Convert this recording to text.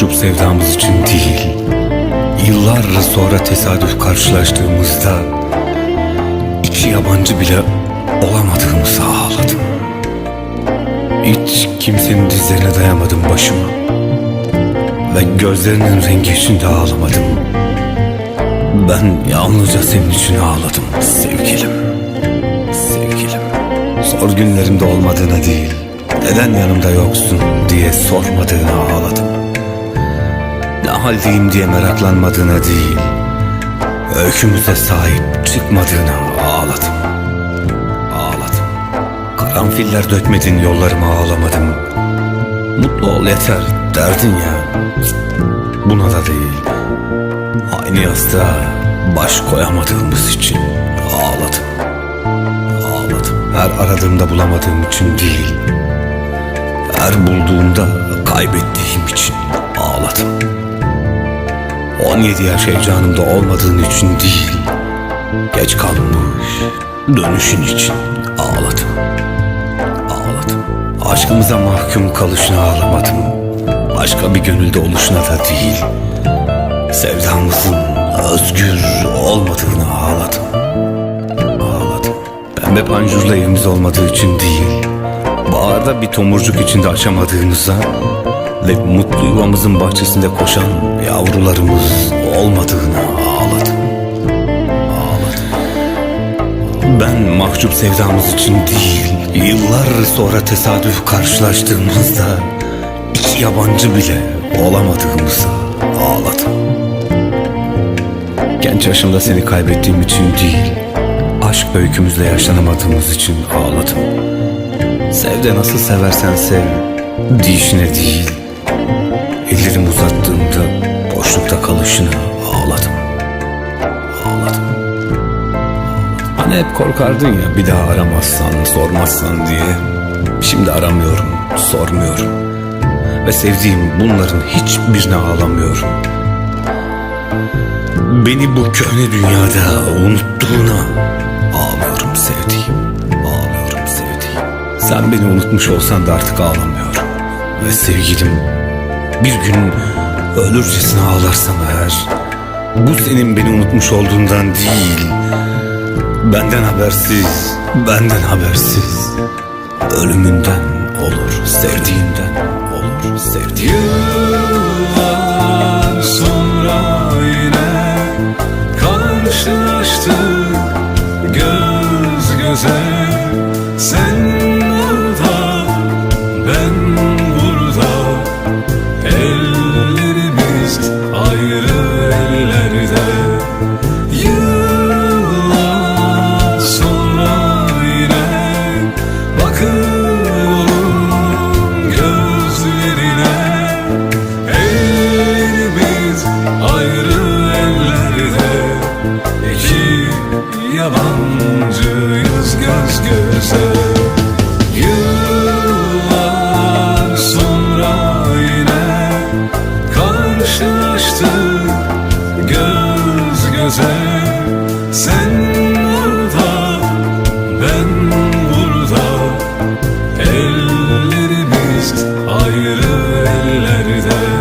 mahcup sevdamız için değil Yıllar sonra tesadüf karşılaştığımızda iki yabancı bile olamadığımızı ağladım. Hiç kimsenin dizlerine dayamadım başıma Ve gözlerinin rengi içinde ağlamadım. Ben yalnızca senin için ağladım sevgilim Sevgilim. Zor günlerimde olmadığına değil Neden yanımda yoksun diye sormadığına ağladım haldeyim diye meraklanmadığına değil Öykümüze sahip çıkmadığına ağladım. Ağladım. Karanfiller dökmedin yollarıma ağlamadım. Mutlu ol yeter derdin ya. Buna da değil Aynı yastığa baş koyamadığımız için ağladım. Ağladım. Her aradığımda bulamadığım için değil Her bulduğumda kaybettiğim için ağladım 17 yaş heyecanımda olmadığın için değil Geç kalmış dönüşün için ağladım. Ağladım. Aşkımıza mahkum kalışına ağlamadım. Başka bir gönülde oluşuna da değil Sevdamızın özgür olmadığını ağladım. Ağladım. Pembe panjurla evimiz olmadığı için değil Baharda bir tomurcuk içinde açamadığımıza Ve mutlu yuvamızın bahçesinde koşan yavrularımız olmadığına ağladım Ağladım Ben mahcup sevdamız için değil Yıllar sonra tesadüf karşılaştığımızda iki yabancı bile olamadığımıza ağladım. Genç yaşımda seni kaybettiğim için değil Aşk öykümüzle yaşanamadığımız için ağladım. Sev de nasıl seversen sev Dişine değil Ellerimi uzattığımda Boşlukta kalışına ağladım Ağladım Hani hep korkardın ya bir daha aramazsan sormazsan diye Şimdi aramıyorum sormuyorum Ve sevdiğim bunların hiçbirine ağlamıyorum Beni bu köhne dünyada unuttuğuna ağlıyorum sevdiğim. Ağlıyorum sevdiğim. Sen beni unutmuş olsan da artık ağlamıyorum. Ve sevgilim bir gün ölürcesine ağlarsam eğer bu senin beni unutmuş olduğundan değil benden habersiz benden habersiz ölümünden olur sevdiğimden olur sevdiğim. Sen orada, ben burada. Ellerimiz ayrı ellerde.